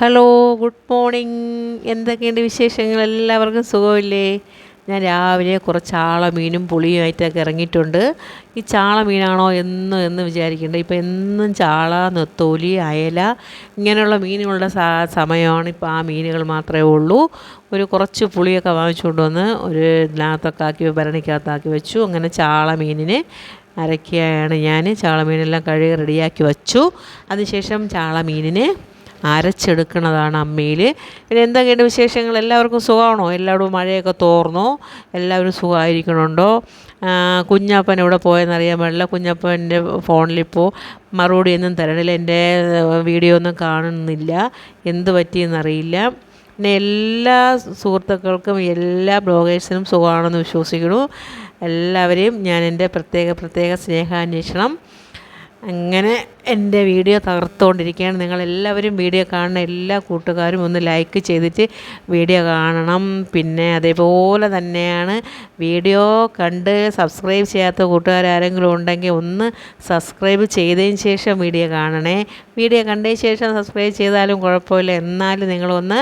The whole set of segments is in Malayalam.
ഹലോ ഗുഡ് മോർണിംഗ് എന്തൊക്കെയുണ്ട് വിശേഷങ്ങൾ? എല്ലാവർക്കും സുഖമില്ലേ? ഞാൻ രാവിലെ കുറച്ച് ചാളമീനും മീനും പുളിയുമായിട്ടൊക്കെ ഇറങ്ങിയിട്ടുണ്ട്. ഈ ചാള മീനാണോ എന്നും എന്ന് വിചാരിക്കേണ്ട. ഇപ്പോൾ എന്നും ചാള നെത്തോലി അയല ഇങ്ങനെയുള്ള മീനുകളുടെ സാ സമയമാണ് ഇപ്പോൾ ആ മീനുകൾ മാത്രമേ ഉള്ളൂ. ഒരു കുറച്ച് പുളിയൊക്കെ വാങ്ങിച്ചുകൊണ്ട് വന്ന് ഒരു ഇതിനകത്തൊക്കെ ആക്കി ഭരണിക്കകത്താക്കി വെച്ചു. അങ്ങനെ ചാള മീനിനെ അരക്കുകയാണ് ഞാൻ ചാള മീനെല്ലാം കഴുകി റെഡിയാക്കി വച്ചു. അതിനുശേഷം ചാള മീനിനെ അരച്ചെടുക്കുന്നതാണ് അമ്മയിൽ പിന്നെ എന്തൊക്കെയുണ്ട് വിശേഷങ്ങൾ? എല്ലാവർക്കും സുഖമാണോ? എല്ലാവരും മഴയൊക്കെ തോർന്നോ? എല്ലാവരും സുഖമായിരിക്കണുണ്ടോ? കുഞ്ഞപ്പൻ ഇവിടെ പോയെന്നറിയാൻ പാടില്ല. കുഞ്ഞപ്പന്റെ ഫോണിലിപ്പോൾ മറുപടി ഒന്നും തരണില്ല. എന്റെ വീഡിയോ ഒന്നും കാണുന്നില്ല. എന്ത് പറ്റിയെന്നറിയില്ല. പിന്നെ എല്ലാ സുഹൃത്തുക്കൾക്കും എല്ലാ ബ്ലോഗേഴ്സിനും സുഖമാണെന്ന് വിശ്വസിക്കുന്നു. എല്ലാവരെയും ഞാൻ എന്റെ പ്രത്യേക പ്രത്യേക സ്നേഹാന്വേഷണം അങ്ങനെ എന്റെ വീഡിയോ തകർത്തുകൊണ്ടിരിക്കുകയാണ്. നിങ്ങളെല്ലാവരും വീഡിയോ കാണുന്ന എല്ലാ കൂട്ടുകാരും ഒന്ന് ലൈക്ക് ചെയ്തിട്ട് വീഡിയോ കാണണം. പിന്നെ അതേപോലെ തന്നെയാണ് വീഡിയോ കണ്ട് സബ്സ്ക്രൈബ് ചെയ്യാത്ത കൂട്ടുകാരാരെങ്കിലും ഉണ്ടെങ്കിൽ ഒന്ന് സബ്സ്ക്രൈബ് ചെയ്തതിന് ശേഷം വീഡിയോ കാണണേ. വീഡിയോ കണ്ടതിന് ശേഷം സബ്സ്ക്രൈബ് ചെയ്താലും കുഴപ്പമില്ല. എന്നാലും നിങ്ങളൊന്ന്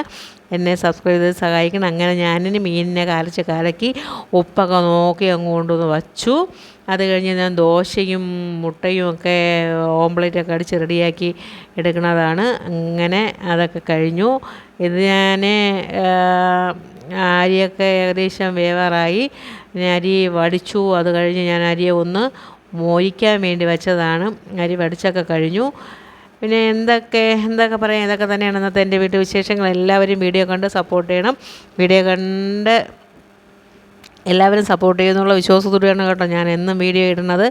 എന്നെ സബ്സ്ക്രൈബ് ചെയ്ത് സഹായിക്കണം. അങ്ങനെ ഞാനിന് മീനിനെ കാലച്ച് കലക്കി ഉപ്പൊക്കെ നോക്കി അങ്ങ് കൊണ്ടുവന്ന് വച്ചു. അത് കഴിഞ്ഞ് ഞാൻ ദോശയും മുട്ടയും ഒക്കെ ഓംപ്ലേറ്റൊക്കെ അടിച്ച് റെഡിയാക്കി എടുക്കുന്നതാണ്. അങ്ങനെ അതൊക്കെ കഴിഞ്ഞു. ഇത് ഞാൻ അരിയൊക്കെ ഏകദേശം വേവറായി. ഞാൻ അരി വടിച്ചു. അത് കഴിഞ്ഞ് ഞാൻ അരിയെ ഒന്ന് മോരിക്കാൻ വേണ്ടി വെച്ചതാണ്. അരി വടിച്ചൊക്കെ കഴിഞ്ഞു. പിന്നെ എന്തൊക്കെ എന്തൊക്കെ പറയാം? ഇതൊക്കെ തന്നെയാണ് ഇന്നത്തെ എന്റെ വീട്ടു വിശേഷങ്ങൾ. എല്ലാവരും വീഡിയോ കണ്ട് സപ്പോർട്ട് ചെയ്യണം. വീഡിയോ കണ്ട് എല്ലാവരും സപ്പോർട്ട് ചെയ്യുന്നുള്ള വിശ്വാസത്തോടെയാണ് കേട്ടോ ഞാൻ എന്നും വീഡിയോ ഇടുന്നത്.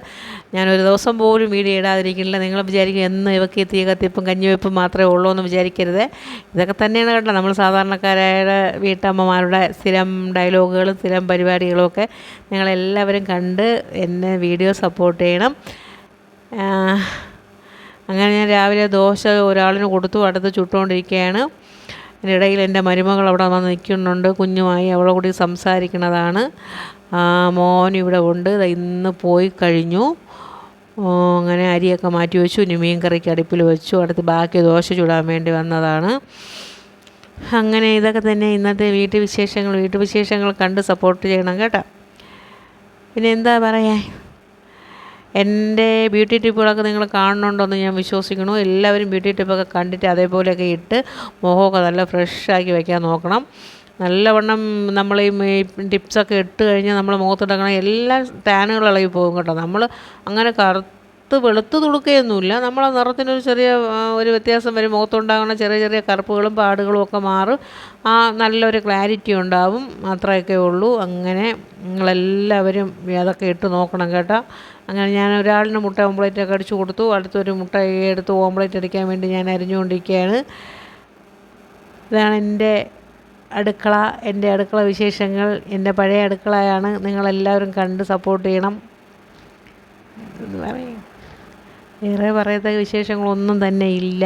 ഞാൻ ഒരു ദിവസം പോലും വീഡിയോ ഇടാതിരിക്കില്ല. നിങ്ങൾ വിചാരിക്കും എന്നും ഇവക്ക് തീ കത്തിപ്പും കഞ്ഞിവെപ്പും മാത്രമേ ഉള്ളൂ എന്ന് വിചാരിക്കരുത്. ഇതൊക്കെ തന്നെയാണ് കേട്ടോ നമ്മൾ സാധാരണക്കാരായ വീട്ടമ്മമാരുടെ സ്ഥിരം ഡയലോഗുകളും സ്ഥിരം പരിപാടികളും ഒക്കെ നിങ്ങളെല്ലാവരും കണ്ട് എന്നെ വീഡിയോ സപ്പോർട്ട് ചെയ്യണം. അങ്ങനെ ഞാൻ രാവിലെ ദോശ ഒരാളിന് കൊടുത്തു അടുത്ത് ചുട്ടുകൊണ്ടിരിക്കുകയാണ്. ഇതിനിടയിൽ എന്റെ മരുമകൾ അവിടെ വന്ന് നിൽക്കുന്നുണ്ട്. കുഞ്ഞുമായി അവളെ കൂടി സംസാരിക്കുന്നതാണ്. മോൻ ഇവിടെ ഉണ്ട്. ഇന്ന് പോയി കഴിഞ്ഞു. അങ്ങനെ അരിയൊക്കെ മാറ്റി വെച്ചു. ഇനി മീൻ കറിക്ക് അടുപ്പിൽ വെച്ചു. അടുത്ത് ബാക്കി ദോശ ചുടാൻ വേണ്ടി വന്നതാണ്. അങ്ങനെ ഇതൊക്കെ തന്നെ ഇന്നത്തെ വീട്ടു വിശേഷങ്ങൾ വിശേഷങ്ങൾ കണ്ട് സപ്പോർട്ട് ചെയ്യണം കേട്ടോ. പിന്നെ എന്താ പറയാ? എന്റെ ബ്യൂട്ടി ടിപ്പുകളൊക്കെ നിങ്ങൾ കാണുന്നുണ്ടോയെന്ന് ഞാൻ വിശ്വസിക്കുന്നു. എല്ലാവരും ബ്യൂട്ടി ടിപ്പൊക്കെ കണ്ടിട്ട് അതേപോലെയൊക്കെ ഇട്ട് മുഖമൊക്കെ നല്ല ഫ്രഷാക്കി വയ്ക്കാൻ നോക്കണം. നല്ലവണ്ണം നമ്മൾ ഈ ടിപ്സൊക്കെ ഇട്ട് കഴിഞ്ഞാൽ നമ്മൾ മുഖത്തിടക്കണം എല്ലാ ടാനുകളും ഇളകി പോകും കേട്ടോ. നമ്മൾ അങ്ങനെ കറുത്ത് വെളുത്ത് തുടുക്കുകയൊന്നുമില്ല ആ നിറത്തിനൊരു ചെറിയ ഒരു വ്യത്യാസം വരും. മുഖത്തുണ്ടാകുന്ന ചെറിയ ചെറിയ കറുപ്പുകളും പാടുകളും ഒക്കെ മാറും. ആ നല്ലൊരു ക്ലാരിറ്റി ഉണ്ടാവും. അത്രയൊക്കെ ഉള്ളൂ. അങ്ങനെ നിങ്ങളെല്ലാവരും അതൊക്കെ ഇട്ട് നോക്കണം കേട്ടോ. അങ്ങനെ ഞാൻ ഒരാളിന് മുട്ട ഓംപ്ലേറ്റൊക്കെ അടിച്ചു കൊടുത്തു. അടുത്തൊരു മുട്ട എടുത്ത് ഓംപ്ലേറ്റ് അടിക്കാൻ വേണ്ടി ഞാൻ അരിഞ്ഞുകൊണ്ടിരിക്കുകയാണ്. ഇതാണ് എന്റെ അടുക്കള എന്റെ അടുക്കള വിശേഷങ്ങൾ. എന്റെ പഴയ അടുക്കളയാണ്. നിങ്ങളെല്ലാവരും കണ്ട് സപ്പോർട്ട് ചെയ്യണം. എന്ന് പറയും? വേറെ പറയത്ത വിശേഷങ്ങളൊന്നും തന്നെ ഇല്ല.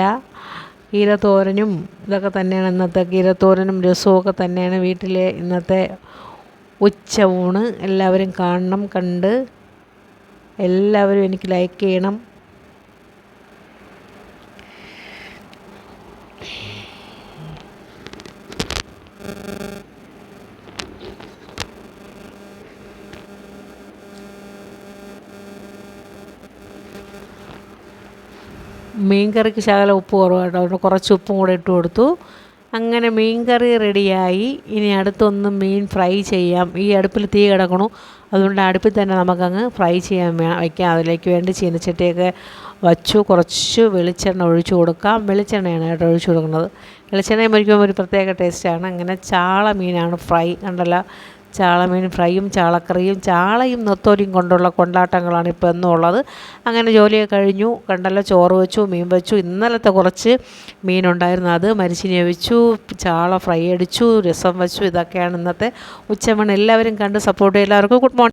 കീരത്തോരനും ഇതൊക്കെ തന്നെയാണ് ഇന്നത്തെ കീരത്തോരനും ഒക്കെ തന്നെയാണ് വീട്ടിലെ ഇന്നത്തെ ഉച്ച ഊണ് എല്ലാവരും കാണണം കണ്ട് എല്ലാവരും എനിക്ക് ലൈക്ക് ചെയ്യണം. മീൻ കറിക്ക് ശകലം ഉപ്പ് കുറവാണ് അതുകൊണ്ട് കുറച്ച് ഉപ്പും കൂടെ ഇട്ട് കൊടുത്തു. അങ്ങനെ മീൻ കറി റെഡിയായി. ഇനി അടുത്തൊന്ന് മീൻ ഫ്രൈ ചെയ്യാം. ഈ അടുപ്പിൽ തീ കിടക്കണു. അതുകൊണ്ട് അടുപ്പിൽ തന്നെ നമുക്കങ്ങ് ഫ്രൈ ചെയ്യാൻ വയ്ക്കാം അതിലേക്ക് വേണ്ടി ചീനച്ചട്ടിയൊക്കെ വച്ചു. കുറച്ച് വെളിച്ചെണ്ണ ഒഴിച്ചു കൊടുക്കാം. വെളിച്ചെണ്ണയാണ് കേട്ടോ ഒഴിച്ചു കൊടുക്കുന്നത്. വെളിച്ചെണ്ണയും മരിക്കുമ്പോൾ ഒരു പ്രത്യേക ടേസ്റ്റാണ് അങ്ങനെ ചാള മീനാണ് ഫ്രൈ. കണ്ടല്ലോ? ചാളമീൻ ഫ്രൈയും ചാളക്കറിയും ചാളയും നെത്തോലിയും കൊണ്ടുള്ള കൊണ്ടാട്ടങ്ങളാണ് ഇപ്പോൾ എന്നും ഉള്ളത്. അങ്ങനെ ജോലിയൊക്കെ കഴിഞ്ഞു. കണ്ടല്ലോ ചോറ് വെച്ചു മീൻ വെച്ചു. ഇന്നലത്തെ കുറച്ച് മീനുണ്ടായിരുന്നു. അത് മരിച്ചിനെ വെച്ചു ചാള ഫ്രൈ അടിച്ചു രസം വെച്ചു. ഇതൊക്കെയാണ് ഇന്നത്തെ ഉച്ചമണ്. എല്ലാവരും കണ്ട് സപ്പോർട്ട് എല്ലാവർക്കും ഗുഡ് മോർണിംഗ്